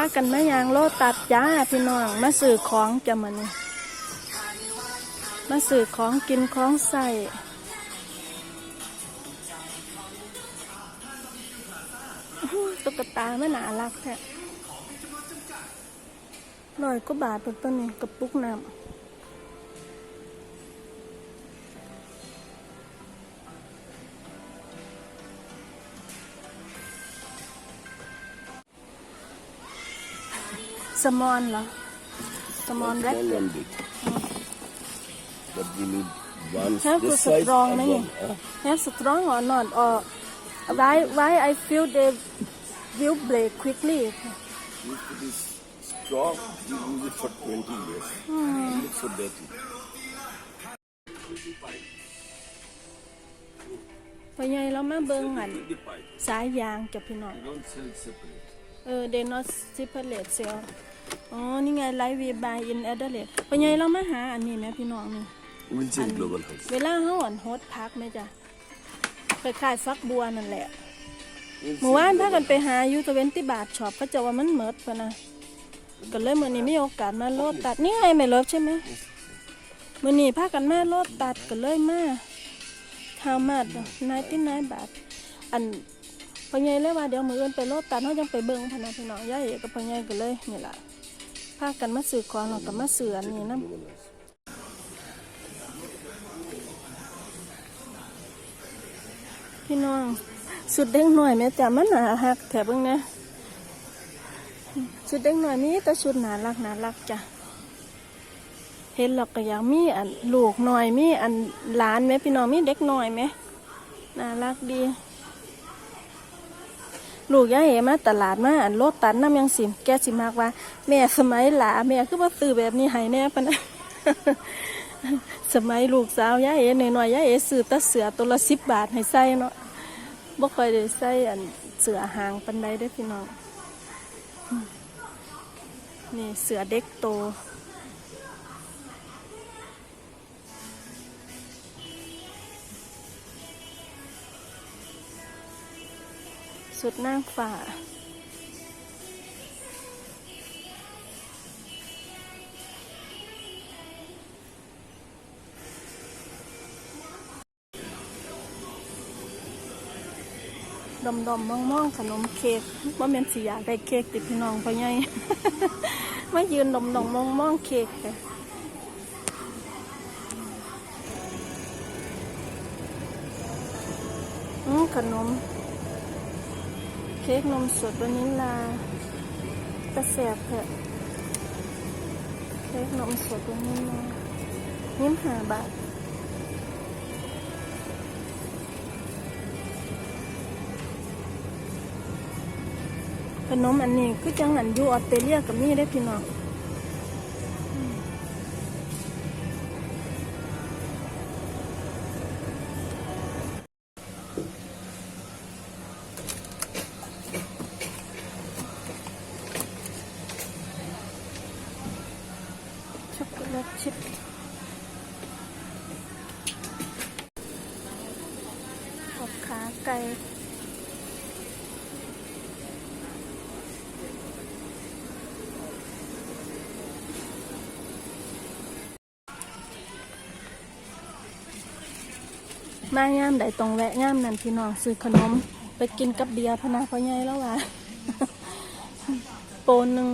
ากันมายางโลตัดจ้าพี่น้องมาสื่อของจะมานนี่มาสื่อของกินของใส่ตุ๊กตาไม่น่ารักแท้ลอยก็บาทเป็นต้นนี้กระปุกน้ำ สมอนเหรอสมอนแร็ก Small one big. But we need one Have to this size strong and nahi. one. Huh? have strong or not or why why I feel they will break quickly Used to be strong. We use it for 20 years. It looks so dirty. พอใหญ่เรามาเบิ่งหัน The pipe. สายยางกับพี่น้อง We don't sell separate. เออ they not separate sell อ๋อ นี่ไง live we buy in Adelaide พอใหญ่เรามาหาอันนี้ไหมพี่น้องนี่ Vincent Global House. เวลาเฮาอันโฮสพักไหมจ๊ะคล้ายๆฟักบัวนั่นแหละ Vincent เมื่อวานพา Global กันไปหาอยู่ตะเวนที่บาทช็อปเขาจะว่ามันเมิดปะนะก็เลยมื่อนี้มีโอกาสมาโลดตัดนี่ไงไม่ลบใช่ไหมมื่อนี้พากันมาโลดตัดก็เลยมาทามาดนายที่นายบาทอัน พ่อใหญ่เลยว่าเดี๋ยวมือเอื่นไปโลดตัดเขาจังไปเบิ่งพะนพี่น้องย่าเอกกับพ่อใหญ่ก็เลยนี่แหละพากันมาซื้อของแล้วก็มาซื้ออันนี้นํพี่น้องสุดเด้งหน่อยแม่แต่มันหนาหักแถบเบิ่งนะสุดเด้งหน่อยมีแต่ชุดหนารักหนารักจ้ะเห็นหรอกก็อยากมีอันลูกหน่อยมีอันหลานไหมพี่น้องมีเด็กหน่อยไหมน่ารักดี ลูกย่าเอมาตลาดมาอันโลดตันน้ำยังสิมแกสิมากว่า แม่สมัยหลาแม่คือว่าซื้อแบบนี้ให้แน่ปะนะสมัยลูกสาวย่าเอหน่อยๆย่าเอซื้อตะเสือตัวละสิบบาทให้ใส่เนาะบ่ค่อยได้ใส่อันเสือหางปันใดเด้พี่น้องนี่เสือเด็กโต สุดนางฝ่าดมดมมองมองขนมเค้กว่าเป็นสีอยากได้เค้กติดพี่น้องพ่อใหญ่มายืนดมดมมองมองเค้กเลยอืมขนม ค้กนมสดวานิลลากระเสบเถอะเค้กนมสดวานิลายิ้มหาบาทขนมอันนี้คือจังอันยูออสเตรเลียกับมีได้พี่น้อง ไก่ มาย่ามใดตรงแวะย่ามนั่นพี่น้องซื้อขนม ไปกินกับเบียร์พนาพ่อใหญ่แล้วว่ะโปนหนึ่ง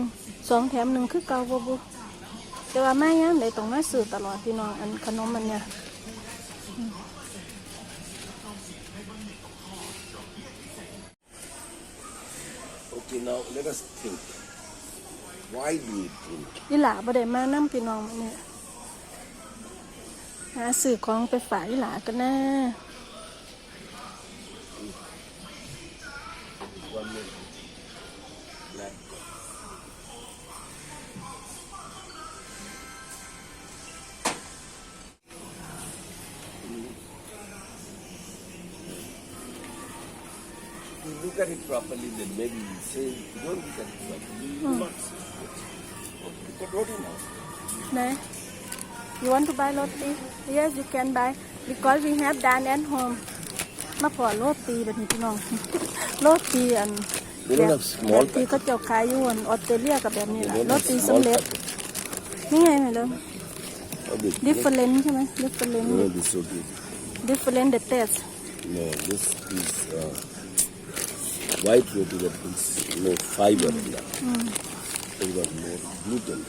สองแถมหนึ่งคือเก่าบ่บุแต่ว่ามาย่ามใดตรงมาซื้อตลอดพี่น้องอันขนมมันเนี่ย now let us think. Why do we drink? อีหลาบ่ได้มานํพี่น้องมื้อนี้หาซื้อของไปฝากอีหลากันนะ One minute. you look at it properly, then maybe you say, don't look at it properly. Hmm. Not, you got roti now. No. You want to buy roti? Yes, you can buy. Because we have done at home. Not for roti, but you know. roti and... They don't have small ที่ packets. เขาเจ้าขายอยู่อันออสเตรเลียกับแบบนี้ They แหละ don't have small packets. นี่ไงไม่รู้ How oh, different ใช่ไหม different No, oh, this is so different the taste No, this is uh, white roti that is no fiber in that. Mm. So you got more gluten.